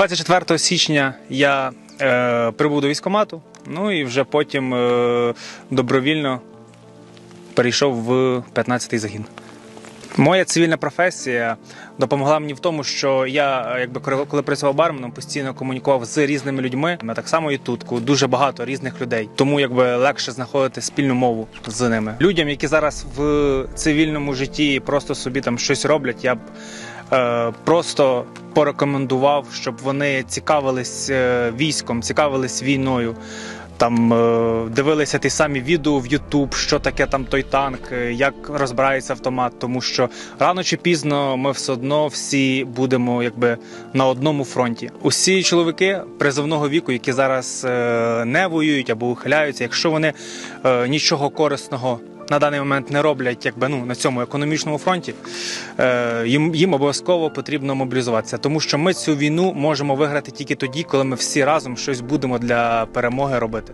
24 січня я е, прибув до військкомату, ну і вже потім е, добровільно перейшов в 15-й загін. Моя цивільна професія допомогла мені в тому, що я, е, якби коли працював барменом, постійно комунікував з різними людьми. А так само і тут дуже багато різних людей. Тому якби легше знаходити спільну мову з ними. Людям, які зараз в цивільному житті просто собі там щось роблять, я б е, просто порекомендував, щоб вони цікавились е, військом, цікавились війною. Там е, дивилися ті самі відео в YouTube, що таке там той танк, е, як розбирається автомат, тому що рано чи пізно ми все одно всі будемо якби на одному фронті. Усі чоловіки призовного віку, які зараз не воюють або ухиляються, якщо вони нічого корисного на даний момент не роблять, якби ну на цьому економічному фронті, е, їм, їм обов'язково потрібно мобілізуватися, тому що ми цю війну можемо виграти тільки тоді, коли ми всі разом щось будемо для перемоги робити.